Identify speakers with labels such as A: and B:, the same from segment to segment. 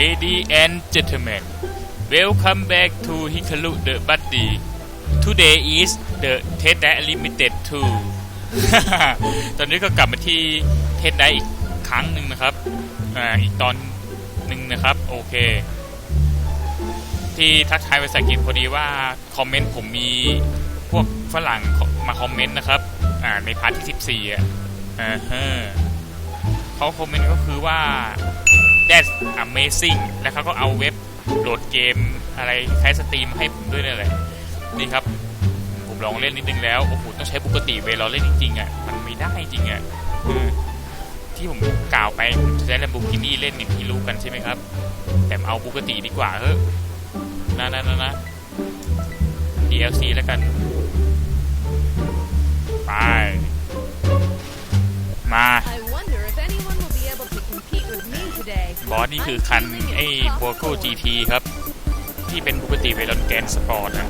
A: Lady and gentlemen welcome back to Hikaru the Buddy today is the Ted Day Limited 2 ตอนนี้ก็กลับมาที่เทสได้อีกครั้งหนึ่งนะครับ อ่า อีกตอนหนึ่งนะครับ โอเค ที่ทักทายภาษาอังกฤษพอดีว่า คอมเมนต์ผมมีพวกฝรั่งมาคอมเมนต์นะครับ อ่า ในพาร์ทที่ 14 อะอ่าฮะเขาคอมเมนต์ก็คือว่า that's amazing แล้วเขาก็เอาเว็บโหลดเกมอะไรคล้ายสตรีมให้ผมด้วยนั่แหละนี่ครับ ผมลองเล่นนิดนึงแล้ว โอ้โห ต้องใช้ปกติเวลาเล่นจริงๆอะ มันไม่ได้จริงอะเออที่ผมกล่าวไปผมจะใช้ Lamborghini เล่นอย่างที่รู้กันใช่ไหมครับ แต่เอาปกติดีกว่าเฮ้ยนะนะนะนะ DLC แล้วกัน ไป บอสนี่คือคันไอ้โบโก GT ครับ ที่เป็นปกติเวลอนแกนสปอร์ตนะ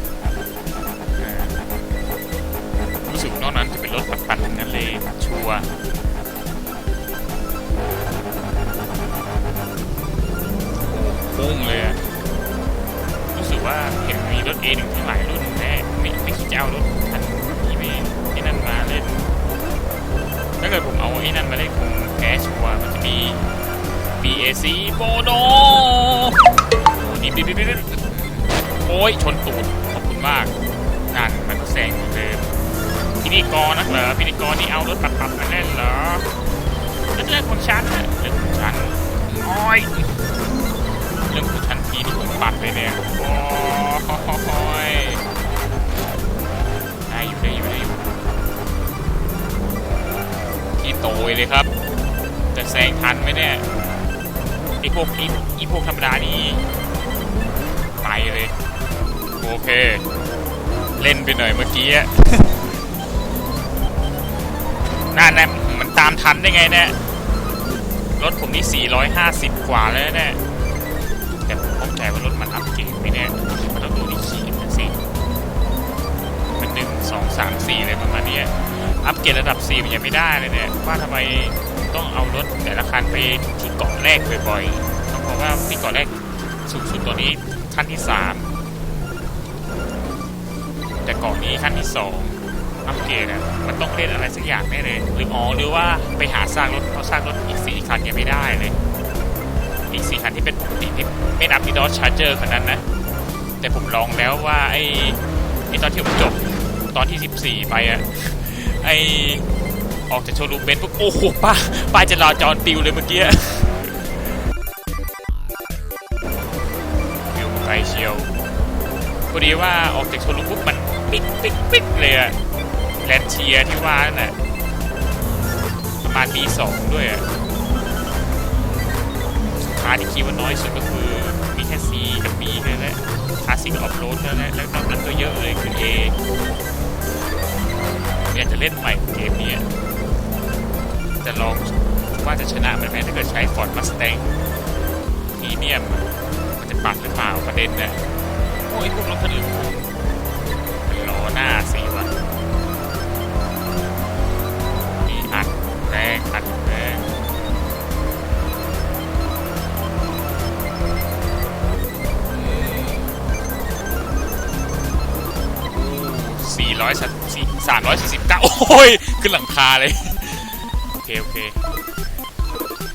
A: รู้สึกนอกนั้นจะเป็นรถปัดๆทั้งนั้นเลยชัวร์โค้งเลยรู้สึกว่าเห็นมีรถ A1 ทั้งหลายรุ่นแน่ไม่ไม่คิดจะเอารถคันที่ไม่ไอ้นั่นมาเล่นถ้าเกิดผมเอาไอ้นั่นมาเล่นคงแพ้ชัวร์มันจะมี BAC โบโดดิบดิบดิบดิบโอ้ย ชนตูด ขอบคุณมากนั่นมันก็แซงเหมือนเดิมพิธีกรนักเหรอพิธีกรนี่เอารถปัดๆมาเล่นเหรอเรื่องของฉันน่ะเรื่องของฉันโอ้ยเรื่องของฉันทีนี่ผมปัดเลยเนี่ยโอ้ยได้อยู่ได้อยู่ได้อยู่ที่โตยเลยครับ จะแซงทันไหมเนี่ย ไอพวกไอไอพวกธรรมดานี่ไปเลย โอเค เล่นไปหน่อยเมื่อกี้อะนั่นนะมันตามทันได้ไงเนี่ยรถผมนี่ 450 กว่าแล้วเนี่ยแต่ผมเข้าใจว่ารถมันอัพเกรดไหมเนี่ยมันต้องดูที่ขีดนะสิมันหนึ่งสองสามสี่เลยประมาณเนี้ยอัพเกรดระดับ4มันยังไม่ได้เลยเนี่ยว่าทำไม ต้องเอารถแต่ละคันไปที่เกาะแรกบ่อยๆต้องบอกว่าที่เกาะแรกสูงสุดตัวนี้ขั้นที่ 3 แต่เกาะนี้ขั้นที่ 2 อัพเกรดอะมันต้องเล่นอะไรสักอย่างแน่เลยหรืออ๋อหรือว่าไปหาสร้างรถเขาสร้างรถอีกสี่คันยังไม่ได้เลยอีกสี่คันที่เป็นปกติที่ไม่นับที่ดอชชาร์เจอร์คันนั้นนะแต่ผมลองแล้วว่าไอ้ไอ้ตอนที่ผมจบตอนที่ 14 ไปอะไอ ออกจากโชว์รูมเบนซ์ปุ๊บโอ้โหป้าป้ายจราจรปิวเลยเมื่อกี้ปิวไกลเชียวพอดีว่าออกจากโชว์รูมปุ๊บมันปิ๊กปิ๊กปิ๊กเลยอะแลนเชียที่ว่านั่นน่ะประมาณ B2 ด้วยอะคาที่คิดว่าน้อยสุดก็คือมีแค่ C กับ B แค่นั้นแหละคลาสสิกออฟโรดแค่นั้นแหละแล้วนอกนั้นก็เยอะเลยคือ A อยากจะเล่นใหม่เกมนี้ จะลองว่าจะชนะมันไหมถ้าเกิดใช้ Ford Mustang พรีเมียมมันจะปัดหรือเปล่าประเด็นเนี่ยโอ้ยพวกรถคันอื่นมันล้อหน้าสีวะมีอัดแรงอัดแรงสี่ร้อยสี่สามร้อยสี่สิบเก้าโอ้ย ขึ้นหลังคาเลย โอเคโอเค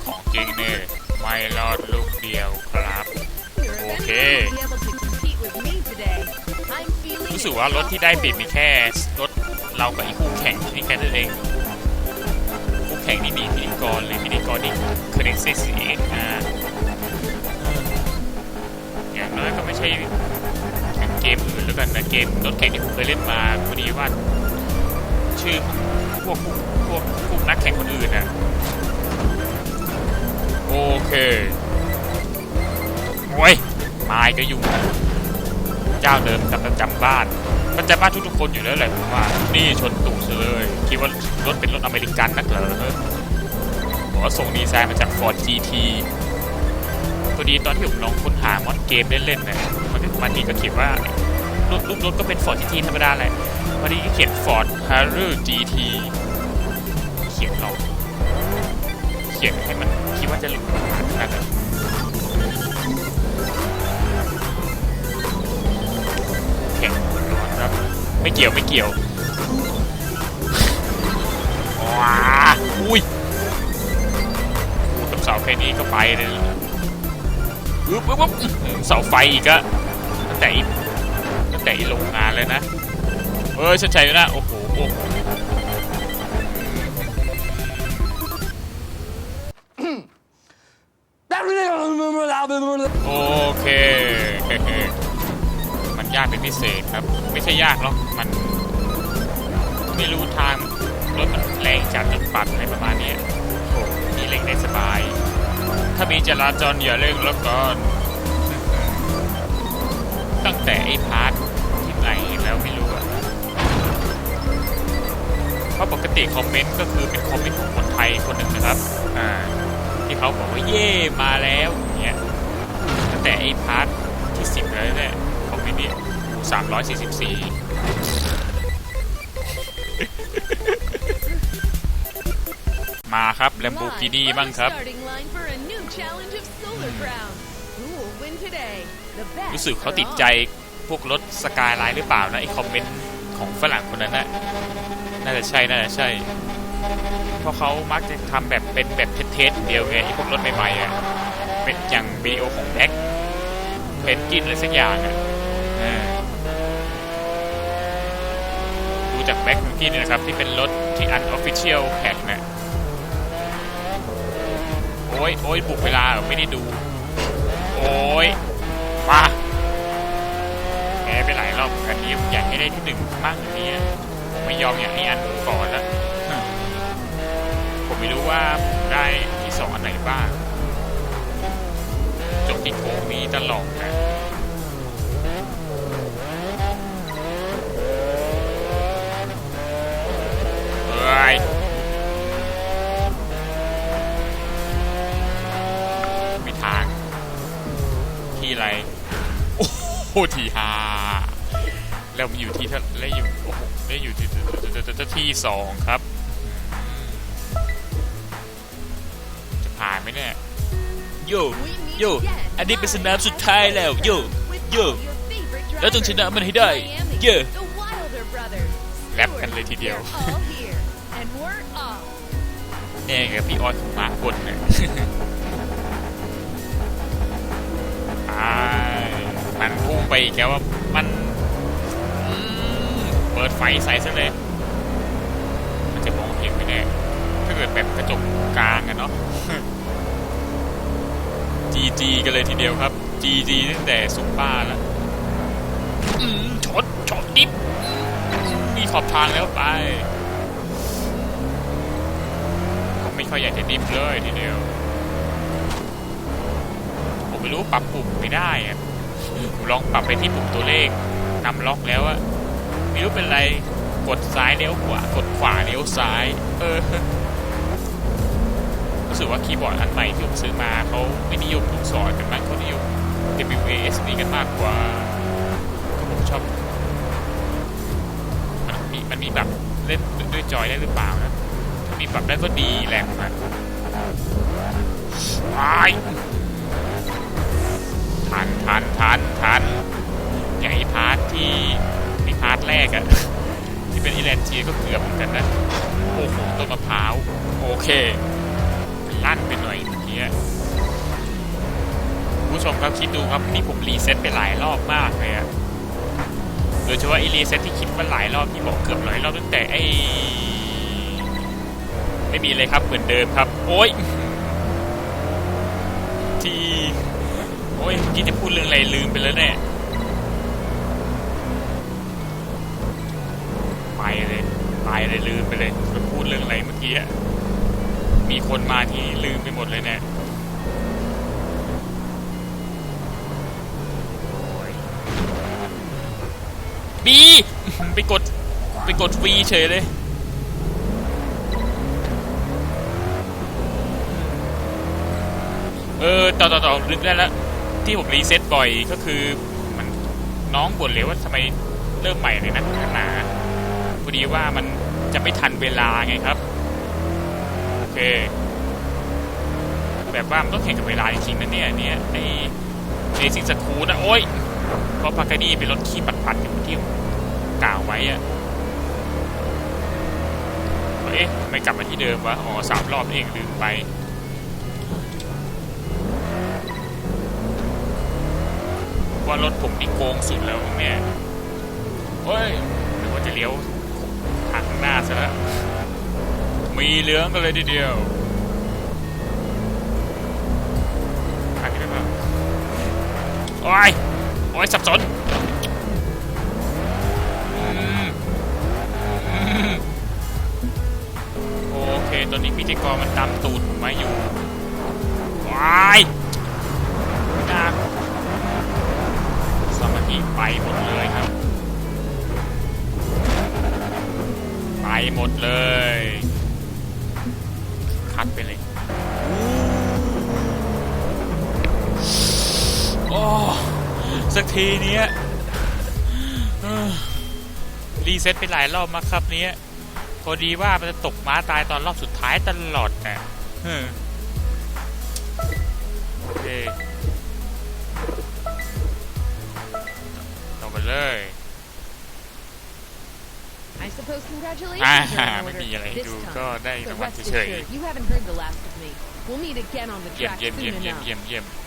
A: ของจริงเนี่ยไม่รอดลูกเดียวครับ
B: Wonder if
A: Okay.
B: anyone will be able to compete with me today. I'm feeling
A: รู้สึกว่ารถที่ได้ปรียบมีแค่รถเรากับอีกคู่แข่งนี่แค่นั้นเองคู่แข่งนี่มีพิธีกรหรือพิธีกรนี่เคเนซิสเองอ่าอย่างน้อยก็ไม่ใช่เกมอื่นแล้วกันนะเกมรถแข่งที่ผมเคยเล่นมาพอดีว่าชื่อ พวกพวกพวกนักแข่งคนอื่นน่ะโอเคโอ้ยไม้ก็ยุ่งเจ้าเดิมกับประจำบ้านประจำบ้านทุกๆคนอยู่แล้วแหละผมว่า นี่ชนตูดเลยคิดว่ารถเป็นรถอเมริกันนักเหรอบอกว่าส่งดีไซน์มาจาก Ford GT พอดีตอนที่ผมลองค้นหามอดเกมเล่นๆน่ะมันก็มันดีก็เขียนว่ารถรูปรถก็เป็น Ford GT ธรรมดาแหละ พอดีเขียนฟอร์ดฮาร์รอร์จีทีเขียนเอาเขียนให้มันคิดว่าจะหลุดนขนาดนั้นแข่งร้อนครับ ไม่เกี่ยวไม่เกี่ยวว้าอุ้ยกับเสาแค่นี้ก็ไปเลยปึ๊บปึ๊บเสาไฟอีกอะตั้งแต่ตั้งแต่โรงงานเลยนะ เอ้ยฉันใช้แล้วนะโอ้โหโอ้โหโอเค มันยากเป็นพิเศษครับ ไม่ใช่ยากหรอก มัน ไม่รู้ทางรถมันแรงจัดจนปัดอะไรประมาณนี้โอ้มีเล็กได้สบาย ถ้ามีจราจรอย่าเร่งรถก่อน ตั้งแต่ไอ้ เพราะปกติคอมเมนต์ก็คือเป็นคอมเมนต์ของคนไทยคนหนึ่งนะครับ อ่า ที่เขาบอกว่าเย่มาแล้วอย่างเงี้ยตั้งแต่ไอ้พาร์ทที่สิบแล้วเนี่ยของมินิสามร้อยสี่สิบสี่มาครับแลมโบกินี่
B: Live
A: บ้างครับ
B: on the starting line for a new challenge of Solar Crown. Who will win today? The best
A: รู้สึกเขา
B: or
A: ติด
B: all?
A: ใจพวกรถสกายไลน์หรือเปล่านะไอ้คอมเมนต์ของฝรั่งคนนั้นน่ะ น่าจะใช่น่าจะใช่ เพราะเขามักจะทำแบบเป็นแบบเทสเดียวไงพวกรถใหม่ๆอะเป็นอย่างวีโอของแบ็คเพนกินอะไรสักอย่างอะดูจากแบ็คเพนกินนะครับ ที่เป็นรถที่อันออฟฟิเชียลแพ็กเนี่ยโอ้ยโอ้ยบุกเวลาหรอไม่ได้ดู โอ้ยมาแพ้ไปหลายรอบอันนี้อยากให้ได้ที่หนึ่งมากกว่านี้ ไม่ยอมอย่างนี้อันก่อนแล้วผมไม่รู้ว่าผมได้ที่สองอันไหนบ้างจบที่โค้งนี้ตลอดนะเฮ้ยไม่ทาง ที่อะไร โอ้โหทีห้าแล้วมันอยู่ที่เท่าแล้วอยู่โอ้โหแล้วอยู่ที่ ที่สองครับ จะผ่านไหมเนี่ย โย
B: We meet
A: โย
B: again
A: อันนี้เป็นส
B: live
A: นามสุดท้ายแล้ว โย
B: with
A: โย
B: all your favorite
A: แล้วต้องชนะ
B: drivers
A: มันให้ได้
B: from Miami,
A: เย่
B: The Wilder Brothers.
A: แรปกันเลยทีเดียว
B: They're all here, and we're off.
A: แน่กับพี่ออสของมาร์กลเนี่ยไอ้มันพุ่งไปอีกแล้วว่ามันอืมเปิดไฟใส่ซะเลย เกิดแบบกระจกกลางอะเนาะ GG กันเลยทีเดียวครับ GG ตั้งแต่ซุปเปอร์แล้วอืมชดชดดิบอืมมีขอบทางแล้วไปผมไม่ค่อยอยากจะดิฟเลยทีเดียว ผมไม่รู้ปรับปุ่มไม่ได้อะผมลองปรับไปที่ปุ่มตัวเลขนำล็อกแล้วอะไม่รู้เป็นไร กดซ้ายเลี้ยวขวากดขวาเลี้ยวซ้าย เออ รู้สึกว่าคีย์บอร์ดอันใหม่ที่ผมซื้อมาเขาไม่นิยมลูกศรกันมากเขานิยม WASD กันมากกว่าก็ผมชอบมันมีมันมีแบบเล่นด้วยจอยได้หรือเปล่านะถ้ามีปรับได้ก็ดีแรงนะตายทันทันทันทันอย่างไอพาร์ทที่ไอพาร์ทแรกอะที่เป็นอีแลนเจียก็เกือบเหมือนกันนะโอ้โหต้นมะพร้าว โอเค ลั่นไปหน่อยเมื่อกี้ผู้ชมครับคิดดูครับนี่ผมรีเซ็ตไปหลายรอบมากเลยอะโดยเฉพาะไอรีเซ็ตที่คิดว่าหลายรอบที่บอกเกือบหลายรอบตั้งแต่ไอไม่มีเลยครับเหมือนเดิมครับ โอ้ยที่โอ้ยเมื่อกี้จะพูดเรื่องอะไรลืมไปแล้วเนี่ยไปเลยไปเลยลืมไปเลยจะพูดเรื่องอะไรเมื่อกี้อะ มีคนมาที่ลืมไปหมดเลยเนี่ยบีไปกด ไปกดฟรีเฉยเลยเออต่อต่อต่อนึกได้แล้ว ที่ผมรีเซ็ตบ่อยก็คือ มันน้องบ่นเลยว่าทำไมเริ่มใหม่เลยนะหนาพอดีว่ามันจะไม่ทันเวลาไงครับ เค แบบว่ามันต้องแข่งกับเวลาจริงๆนะเนี่ยเนี่ยไอเรซิงสกูนะโอ้ยเพราะพากานี่เป็นรถขี้ปัดๆอยู่ที่กล่าวไว้อะเอ๊ะทำไมกลับมาที่เดิมวะ อ๋อสามรอบนี่เองลืมไปว่ารถผมนี่โกงสุดแล้วเนี่ยเฮ้ยหรือว่าจะเลี้ยวทางหน้าซะแล้ว มีเหลืองกันเลยทีเดียวทางนี้ได้ปะโอ้ยโอ้ยสับสนโอเค ตอนนี้พิธีกรมันตามตูดผมมาอยู่ว้ายน่าสมาธิไปหมดเลยครับ ไปหมดเลย คัดไปเลยโอ้สักทีเนี้ยรีเซ็ตไปหลายรอบมาครับเนี้ยพอดีว่ามันจะตกม้าตายตอนรอบสุดท้ายตลอดน่ะเออ อ่า
B: are in
A: ไม่
B: order
A: มีอะไรให้
B: this
A: ดู
B: time.
A: ก็ได้
B: But
A: รางวัล
B: rest
A: เฉย
B: assured, you haven't heard the last of me. We'll meet again on the
A: ๆเยี่ยม
B: track
A: เยี่ยม
B: soon
A: เยี่ยมเยี่ยม
B: enough.
A: เยี่ยมเยี่ยม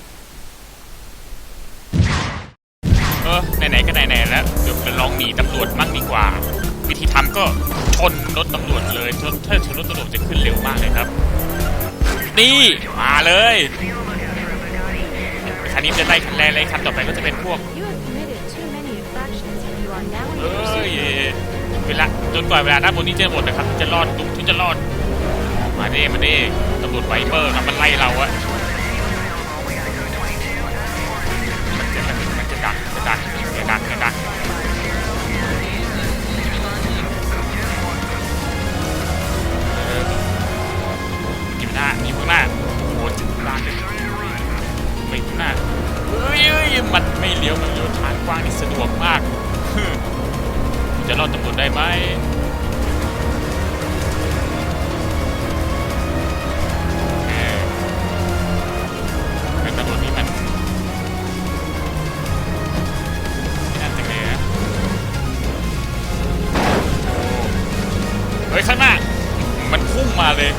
A: เออไหนๆก็ไหนๆแล้วเดี๋ยวจะลองหนีตำรวจมั่งดีกว่า วิธีทำก็ชนรถตำรวจเลยชนถ้าชนรถตำรวจจะขึ้นเร็วมากเลยครับ นี่มาเลยคันนี้จะได้คะแนนเลยคันต่อไปก็จะเป็นพวก
C: You have committed too many infractions and you are now
A: เอ
C: in ้
A: ย
C: pursuit.
A: เวลาจนกว่าเวลาด้านบนนี้จะหมดนะครับจะรอดดุกที่จะรอด มาดิมาดิตำรวจไวเปอร์ครับมันไล่เราอะ เลย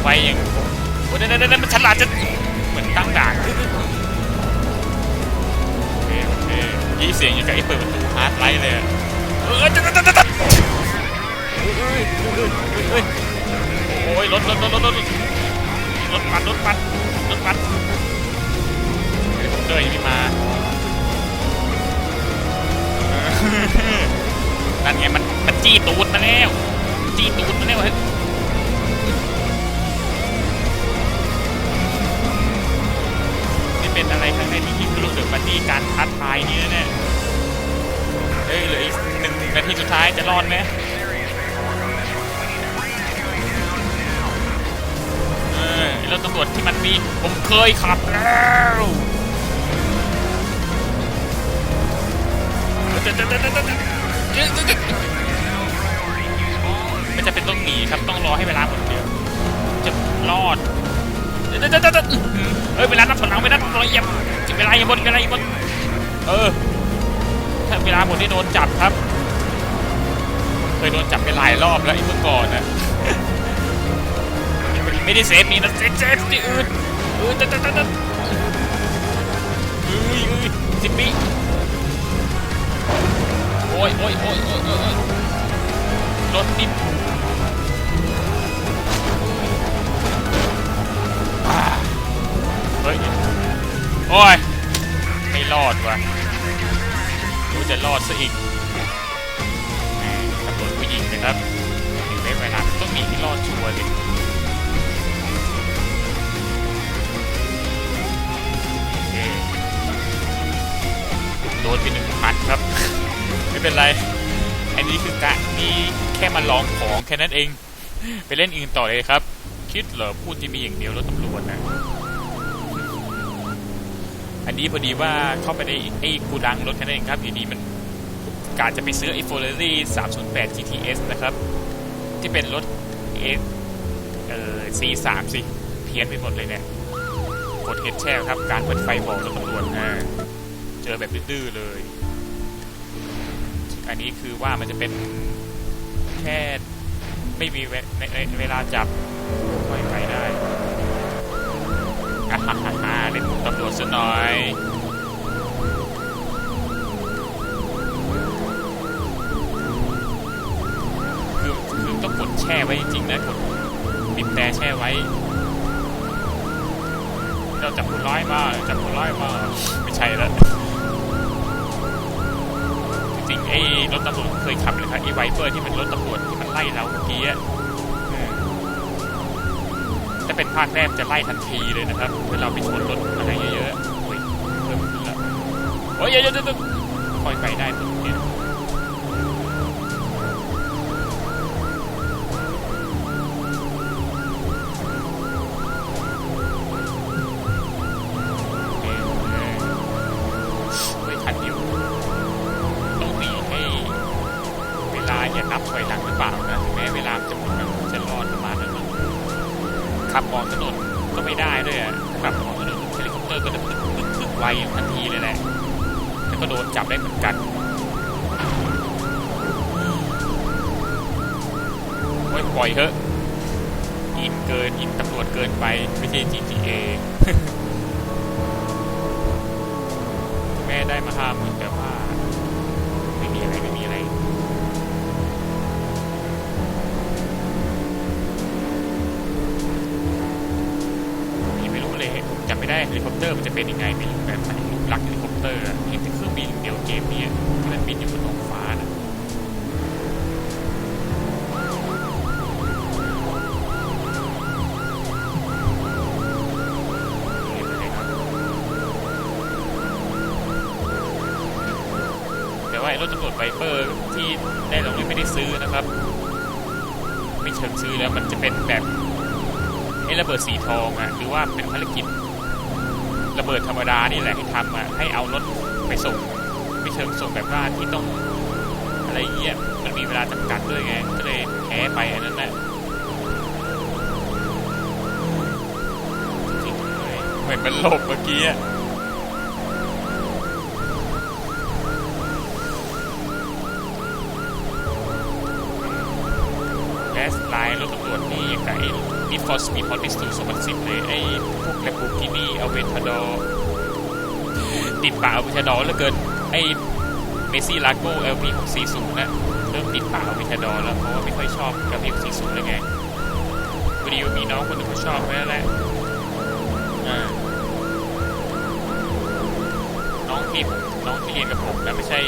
A: ไฟยังโอ้ยเดี๋ยวเดี๋ยวเดี๋ยวมันฉลาดจะเหมือนตั้งด่านโอเคโอเคยี่เสียงอย่างกับไอ้เปิดประตูฮาร์ดไลท์เลยเออจะจะจะจะเฮ้ยเฮ้ยโอ้ยรถรถรถรถรถรถปัดรถปัดรถปัดเฮลิคอปเตอร์ยังไม่มานั่นไงมันมันจี้ตูดมาแล้วจี้ตูดมาแล้วเฮ้ย เป็นอะไรข้างในที่ยิงรู้สึกมันนี่การท้าทายนี่แน่เอ้ยเหลืออีกหนึ่งนาทีสุดท้ายจะรอดไหมเออรถตำรวจที่มันมีผมเคยขับแล้วไม่จะเป็นต้องหนีครับต้องรอให้เวลาหมดเดียวจะรอด เฮ้ยเวลานับถอยหลังไม่นับถอยหลังเหยียบเวลาอย่าหมดเวลาอย่าหมดเออถ้าเวลาหมดนี่โดนจับครับ เคยโดนจับไปหลายรอบแล้วไอ้เมื่อก่อนนะไม่ได้เซฟนี่นะเซฟเซฟที่อื่นเออตัดตัดตัดตัดเอ้ยเอ้ยสิบปีโอ้ยโอ้ยโอ้ยโอ้ยโอ้ยโอ้ยรถนี่อ่ เฮ้ย โอ้ย ไม่รอดว่ะดูจะรอดซะอีกตำรวจผู้หญิงนะครับถึงได้เวลาต้องมีที่รอดชัวร์เลยโอเคโดนไปหนึ่งพันครับ ไม่เป็นไร อันนี้คือกะนี่แค่มาลองของแค่นั้นเอง ไปเล่นอื่นต่อเลยครับ คิดเหรอพูดที่มีอย่างเดียวรถตำรวจนะ อันนี้พอดีว่าเข้าไปในไอ้กูดังรถคันนั้นเองครับอยู่ดีมันกาจะไปซื้อไอ้ Ferrari 308 GTS นะครับ ที่เป็นรถเอเอ่อ C3 สิ เพี้ยนไปหมดเลยเนี่ยกดเฮดแช่ครับ การเปิดไฟบอกรถตำรวจอ่าเจอแบบดื้อเลย อันนี้คือว่ามันจะเป็นแค่ไม่มีเวเวลาจับค่อยไปได้ เล่นตำรวจซะหน่อยคือคือต้องกดแช่ไว้จริงๆนะกดบีบแต่แช่ไว้ เราจับคนร้ายมาจับคนร้ายมาไม่ใช่แล้วจริงๆไอ้รถตำรวจเคยขับเลยครับไอ้ไวเปอร์ที่มันรถตำรวจที่มันไล่เราเมื่อกี้าเป็นภาคแรกจะไล่ทันทีเลยนะครับเมื่อเราไปชนรถอะไรเยอะๆโอ้ยเพิ่มขึ้นแล้วโอ้ยเดี๋ยวๆๆค่อยไปได้ปุ๊บเนี่ย ขับมองถนนก็ไม่ได้ด้วยอะขับมองถนนเฮลิคอปเตอร์ก็จะตึ๊กตึ๊กตึ๊กไวทันทีเลยแหละแล้วก็โดนจับได้เหมือนกันโอ้ยปล่อยเถอะอินเกินอินตำรวจเกินไปไม่ใช่ GTA แม่ได้มาห้าหมื่นแต่ว่า ได้เฮลิคอปเตอร์มันจะเป็นยังไงไม่รู้แบบไหนรักเฮลิคอปเตอร์เห็นแต่เครื่องบินเดียวเกมเนี้ยที่มันบินอยู่บนท้องฟ้านะแต่ว่ารถตำรวจไวเปอร์ที่ได้เราไม่ได้ซื้อนะครับไม่เชิงซื้อแล้วมันจะเป็นแบบไอ้ระเบิดสีทองอะหรือว่าเป็นภารกิจ ระเบิดธรรมดานี่แหละที่ทำอะให้เอารถไปส่งไม่เชิงส่งแบบว่าที่ต้องอะไรเงี้ยมันมีเวลาจำกัดด้วยไงก็เลยแพ้ไปอันนั้นแหละเหมือนมันหลบเมื่อกี้อะ สไลน์รถตำรวจนี่กับไอ้ Need for Speed Hot Pursuit 2010เลยไอ้พวก Lamborghini Aventador ติดป่า Aventador เหลือเกินไอ้ Messi Lago LP 640นะเริ่มติดป่า Aventador แล้วเพราะว่าไม่ค่อยชอบกับ LP 640เลยไงพอดีว่ามีน้องคนหนึงเขาชอบไว้แล้วแหละน้องที่น้องที่เรียนกับผมนะไม่ใช่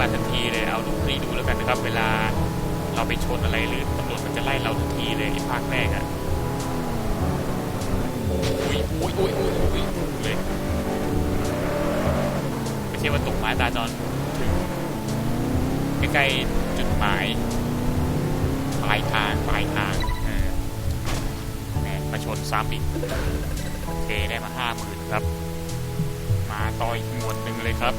A: มาทันทีเลยเอาดูคลีดูแล้วกันนะครับ เวลาเราไปชนอะไรหรือตำรวจมันจะไล่เราทันทีเลยไอ้ภาคแรกอะอุ้ยอุ้ยอุ้ยอุ้ยอุ้ยเลยไม่ใช่ว่าตกไม้ตาจอนถึงใกล้ๆจุดหมายปลายทางปลายทางออแหมมาชนซ้ำอีกโอเคได้มาห้าหมื่นครับ มาต่ออีกหมวดหนึ่งเลยครับ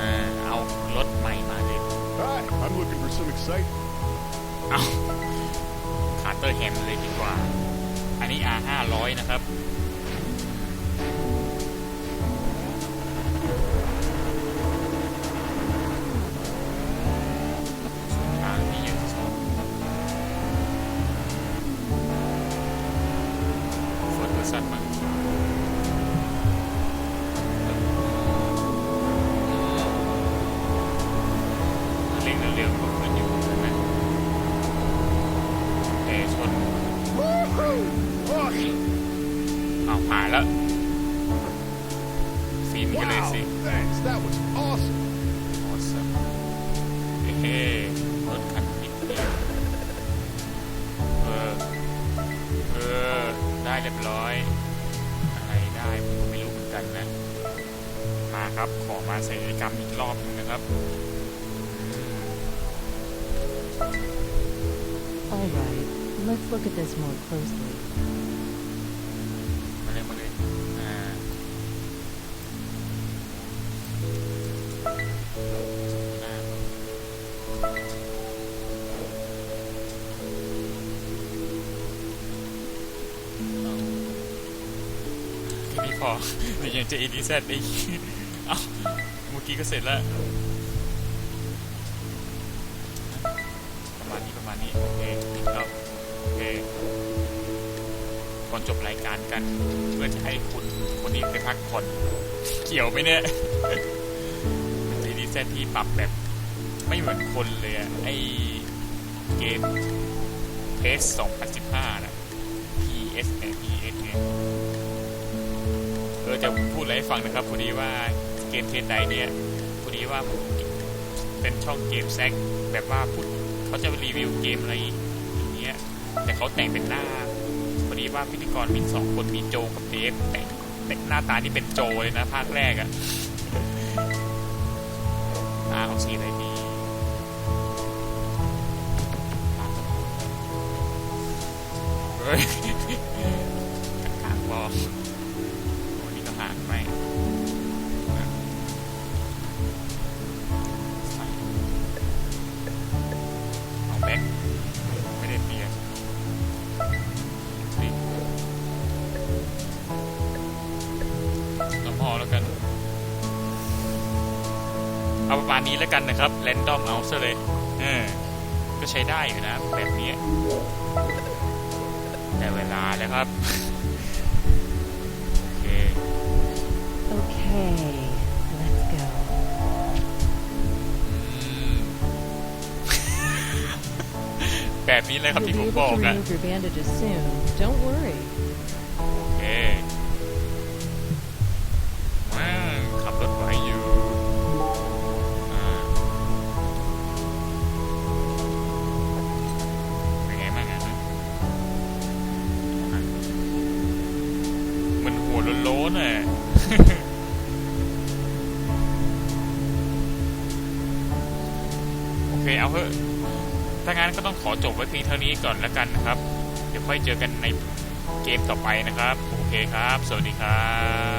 A: อ่า เอารถใหม่มาเลย
D: Hi, I'm looking for some excitement.
A: เอาคาร์เตอร์แฮมเลยดีกว่า อันนี้ R ห้าร้อยนะครับ ก็ไม่รู้เหมือนกันนะมาครับขอมาใส่กิจกรรมอีกรอบนึงนะครับ
E: All right, let's look at this more closely.
A: เดี๋ยวยังจะ A D Z อีกเอ้าเมื่อกี้ก็เสร็จแล้ว ประมาณนี้ประมาณนี้ โอเคครับโอเค ก่อนจบรายการกัน เพื่อจะให้คุณคนนี้ไปพักผ่อนเกี่ยวไหมเนี่ยมันดีเซตที่ปรับแบบ ไม่เหมือนคนเลยอะไอเกม PS 2015นะ ไรให้ฟังนะครับพอดีว่าเกมเทนไดเนี่ยพอดีว่าเป็นช่องเกมแซกแบบว่าพูดเขาจะรีวิวเกมอะไรอย่างเงี้ยแต่เขาแต่งเป็นหน้าพอดีว่าพิธีกรมีสองคนมีโจกับเดฟแต่งแต่งหน้าตานี่เป็นโจเลยนะภาคแรกอะอ่าเอาสีอะไรดีเฮ้ยห่างพอ แล้วกันนะครับแรนดอมเอาซะเลยเออก็ใช้ได้อยู่นะ แบบนี้แต่เวลาแล้วครับ โอเค
E: Okay, let's go.
A: อืมแบบนี้เลยครับ
E: You'll
A: ที่
E: be
A: ผม
E: able
A: บอก
E: to
A: อะ นี้ก่อนแล้วกันนะครับ เดี๋ยวค่อยเจอกันในเกมต่อไปนะครับ โอเคครับ สวัสดีครับ